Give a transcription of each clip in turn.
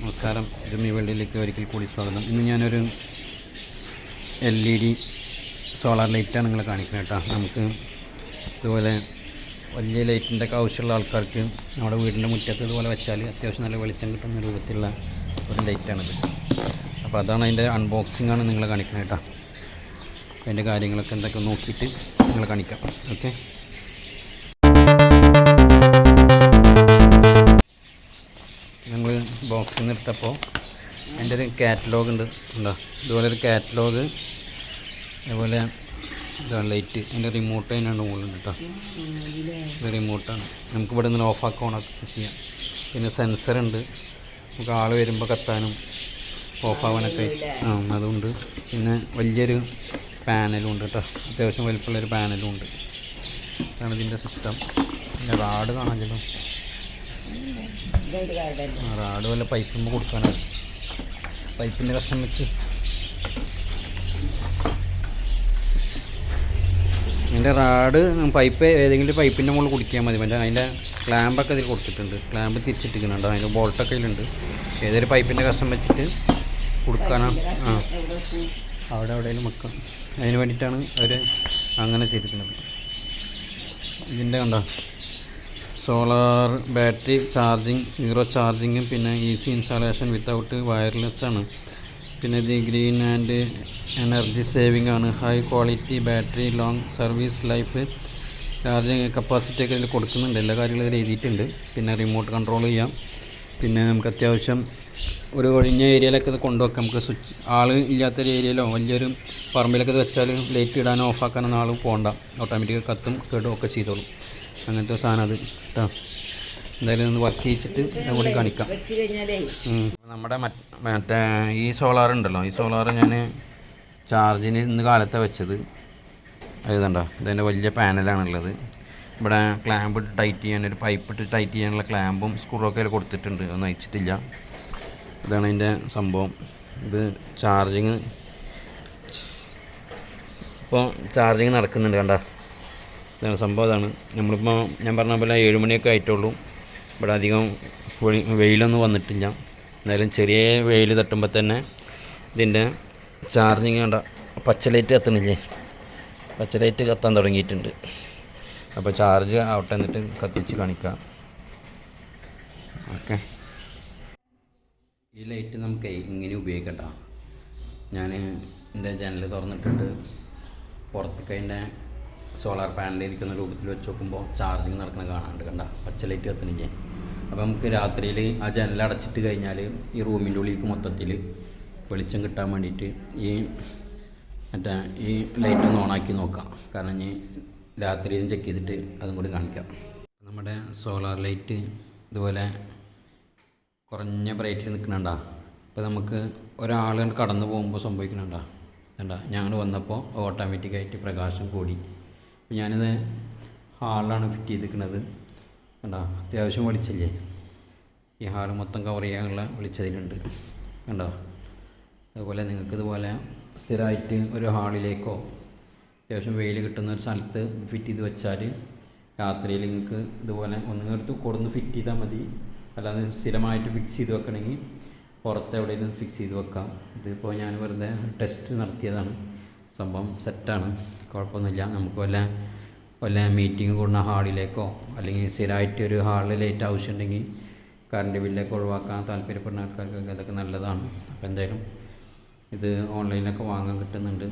നമസ്കാരം. ജമ്മി വേൾഡിലേക്ക് ഒരിക്കൽ കൂടി സ്വാഗതം. ഇന്ന് ഞാനൊരു എൽ ഇ ഡി സോളാർ ലൈറ്റാണ് നിങ്ങളെ കാണിക്കുന്നത് കേട്ടോ. നമുക്ക് ഇതുപോലെ വലിയ ലൈറ്റിന്റെ ഒക്കെ ആവശ്യമുള്ള ആൾക്കാർക്ക് നമ്മുടെ വീടിന്റെ മുറ്റത്ത് ഇതുപോലെ വെച്ചാൽ അത്യാവശ്യം നല്ല വെളിച്ചം കിട്ടുന്ന രൂപത്തിലുള്ള ഒരു ലൈറ്റാണിത്. അപ്പോൾ അതാണ് അതിന്റെ അൺബോക്സിംഗ് ആണ് നിങ്ങളെ കാണിക്കുന്നത് കേട്ടോ. അതിന്റെ കാര്യങ്ങളൊക്കെ എന്തൊക്കെ നോക്കിയിട്ട് നിങ്ങൾ കാണിക്കാം. ഓക്കെ? ബോക്സിൽ നിന്ന് എടുത്തപ്പോൾ എന്റെ ഒരു കാറ്റലോഗ് ഉണ്ട്. ഉണ്ടോ ഇതുപോലെ ഒരു കാറ്റലോഗ് അതുപോലെ ലൈറ്റ് എന്റെ റിമോട്ട് അതിനാണ് മുകളിൽ കേട്ടോ. ഇത് റിമോട്ടാണ് നമുക്ക് ഇവിടെ നിന്ന് ഓഫ് ആക്കി ഓണാക്കി ചെയ്യാം. പിന്നെ സെൻസർ ഉണ്ട്. നമുക്ക് ആൾ വരുമ്പോൾ കത്താനും ഓഫ് ആവാനൊക്കെ ആ അതുണ്ട്. പിന്നെ വലിയൊരു പാനലും ഉണ്ട് കേട്ടോ. അത്യാവശ്യം വലിപ്പമുള്ളൊരു പാനലും ഉണ്ട്. അതാണ് ഇതിന്റെ സിസ്റ്റം പിന്നെ റാഡ് കാണാമല്ലോ റാഡ് വല്ല പൈപ്പിന് കൊടുക്കാനാണ്. പൈപ്പിന്റെ കഷ്ണം വെച്ച്. എന്റെ റാഡ് പൈപ്പ് ഏതെങ്കിലും പൈപ്പിന്റെ മുകളിൽ കുടിക്കാൻ മതി. മറ്റേ അതിന്റെ ക്ലാമ്പൊക്കെ ഇതിൽ കൊടുത്തിട്ടുണ്ട്. ക്ലാമ്പ് തിരിച്ചിട്ടിരിക്കുന്നുണ്ട്. അതിന്റെ ബോൾട്ടൊക്കെ ഇതിലുണ്ട്. ഏതൊരു പൈപ്പിന്റെ കഷ്ണം വെച്ചിട്ട് കൊടുക്കാനാണ് ആ. അവിടെ എവിടെയെങ്കിലും വെക്കാം. അതിന് വേണ്ടിയിട്ടാണ് അവർ അങ്ങനെ ചെയ്തിരിക്കുന്നത് ഇതിന്റെ കണ്ടോ? സോളാർ ബാറ്ററി ചാർജിങ് സീറോ ചാർജിങ്ങും പിന്നെ ഈസി ഇൻസ്റ്റാളേഷൻ വിത്തൗട്ട് വയർലെസ് ആണ്. പിന്നെ ഇത് ഗ്രീൻ ആൻഡ് എനർജി സേവിംഗ് ആണ്. High quality battery long service life charging capacity ഒക്കെ ഇതിൽ കൊടുക്കുന്നുണ്ട്. എല്ലാ കാര്യങ്ങളും ഇതിൽ എഴുതിയിട്ടുണ്ട്. പിന്നെ റിമോട്ട് കൺട്രോൾ ചെയ്യാം. പിന്നെ നമുക്ക് അത്യാവശ്യം ഒരു ഒഴിഞ്ഞ ഏരിയയിലൊക്കെ ഇത് കൊണ്ടുവെക്കാം. നമുക്ക് സ്വിച്ച് ആൾ ഇല്ലാത്തൊരു ഏരിയയിലോ വലിയൊരു പറമ്പിലൊക്കെ ഇത് വെച്ചാൽ ലൈറ്റ് ഇടാനോ ഓഫാക്കാനോ ആൾ പോകണ്ട ഓട്ടോമാറ്റിക്കായി കത്തും കേടും ഒക്കെ ചെയ്തോളും. അങ്ങനത്തെ സാധനം അത് കേട്ടോ എന്തായാലും ഒന്ന് വർക്ക് ചെയ്യിച്ചിട്ട് അതുകൂടി കാണിക്കാം. നമ്മുടെ മറ്റേ ഈ സോളാർ ഉണ്ടല്ലോ ഈ സോളാർ ഞാൻ ചാർജിന് ഇന്ന് കാലത്തെ വെച്ചത്. എഴുതണ്ട ഇതിന്റെ വലിയ പാനലാണുള്ളത് ഇവിടെ ക്ലാമ്പ് ഇട്ട് ടൈറ്റ് ചെയ്യാൻ ഒരു പൈപ്പ് ഇട്ട് ടൈറ്റ് ചെയ്യാനുള്ള ക്ലാമ്പും സ്ക്രൂവൊക്കെ അതിൽ കൊടുത്തിട്ടുണ്ട്. ഒന്നും അയച്ചിട്ടില്ല ഇതാണ് അതിന്റെ സംഭവം. ഇത് ചാർജിങ് ഇപ്പോൾ ചാർജിങ് നടക്കുന്നുണ്ട് കണ്ട. ഇതാണ് സംഭവം അതാണ്. നമ്മളിപ്പോൾ ഞാൻ പറഞ്ഞ പോലെ ഏഴ് മണിയൊക്കെ ആയിട്ടുള്ളൂ. ഇവിടെ അധികം വെയി- വെയിലൊന്നും വന്നിട്ടില്ല. എന്നാലും ചെറിയ വെയിൽ തട്ടുമ്പോൾ തന്നെ ഇതിന്റെ ചാർജിങ് കണ്ട പച്ച ലൈറ്റ് കത്തണില്ലേ? പച്ച ലൈറ്റ് കത്താൻ തുടങ്ങിയിട്ടുണ്ട്. അപ്പോൾ ചാർജ് ആവട്ടെ എന്നിട്ട് കത്തിച്ച് കാണിക്കാം. ഓക്കെ. ഈ ലൈറ്റ് നമുക്ക് ഇങ്ങനെ ഉപയോഗിക്കട്ടോ ഞാൻ എന്റെ ജനൽ തുറന്നിട്ടുണ്ട്. പുറത്തേക്ക് അതിന്റെ സോളാർ പാനലിൽ ഇരിക്കുന്ന രൂപത്തിൽ വെച്ച് നോക്കുമ്പോൾ ചാർജിങ് നടക്കുന്ന കാണാണ്ട് കണ്ട? പച്ച ലൈറ്റ് കത്തണിക്ക് അപ്പോൾ നമുക്ക് രാത്രിയിൽ ആ ജനൽ അടച്ചിട്ട് കഴിഞ്ഞാൽ ഈ റൂമിന്റെ ഉള്ളിലേക്ക് മൊത്തത്തിൽ വെളിച്ചം കിട്ടാൻ വേണ്ടിയിട്ട് ഈ മറ്റേ ഈ ലൈറ്റ് ഒന്ന് ഓണാക്കി നോക്കാം. കാരണം ഇനി രാത്രിയിലും ചെക്ക് ചെയ്തിട്ട് അതും കൂടി കാണിക്കാം. നമ്മുടെ സോളാർ ലൈറ്റ് ഇതുപോലെ കുറഞ്ഞ ബ്രൈറ്റിൽ നിൽക്കണണ്ട ഇപ്പോൾ നമുക്ക് ഒരാൾ കടന്നു പോകുമ്പോൾ സംഭവിക്കണണ്ട എന്താ ഞാൻ വന്നപ്പോൾ ഓട്ടോമാറ്റിക്കായിട്ട് പ്രകാശം കൂടി. അപ്പോൾ ഞാനിത് ഹാളിലാണ് ഫിറ്റ് ചെയ്തിരിക്കുന്നത്. കണ്ടോ? അത്യാവശ്യം വെളിച്ചല്ലേ? ഈ ഹാൾ മൊത്തം കവർ ചെയ്യാനുള്ള വെളിച്ചതിലുണ്ട്. കണ്ടോ? അതുപോലെ നിങ്ങൾക്ക് ഇതുപോലെ സ്ഥിരമായിട്ട് ഒരു ഹാളിലേക്കോ അത്യാവശ്യം വെയിൽ കിട്ടുന്ന ഒരു സ്ഥലത്ത് ഫിറ്റ് ചെയ്ത് വെച്ചാൽ രാത്രിയിൽ നിങ്ങൾക്ക് ഇതുപോലെ ഒന്നുകിടത്ത് കൊടുന്ന് ഫിറ്റ് ചെയ്താൽ മതി. അല്ലാതെ സ്ഥിരമായിട്ട് ഫിക്സ് ചെയ്ത് വെക്കണമെങ്കിൽ പുറത്ത് എവിടെയെങ്കിലും ഫിക്സ് ചെയ്ത് വെക്കാം. ഇതിപ്പോൾ ഞാൻ വെറുതെ ടെസ്റ്റ് നടത്തിയതാണ്. സംഭവം സെറ്റാണ്. കുഴപ്പമൊന്നുമില്ല. നമുക്ക് വല്ല വല്ല മീറ്റിംഗ് കൂടുന്ന ഹാളിലേക്കോ അല്ലെങ്കിൽ സ്ഥിരമായിട്ട് ഒരു ഹാളിൽ ലൈറ്റ് ആവശ്യമുണ്ടെങ്കിൽ കറണ്ട് ബില്ലൊക്കെ ഒഴിവാക്കാൻ താല്പര്യപ്പെടുന്ന ആൾക്കാർക്കൊക്കെ അതൊക്കെ നല്ലതാണ്. അപ്പോൾ എന്തായാലും ഇത് ഓൺലൈനിലൊക്കെ വാങ്ങാൻ കിട്ടുന്നുണ്ട്.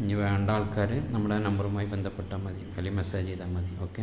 ഇനി വേണ്ട ആൾക്കാർ നമ്മുടെ നമ്പറുമായി ബന്ധപ്പെട്ടാൽ മതി. അല്ലെങ്കിൽ മെസ്സേജ് ചെയ്താൽ മതി. ഓക്കെ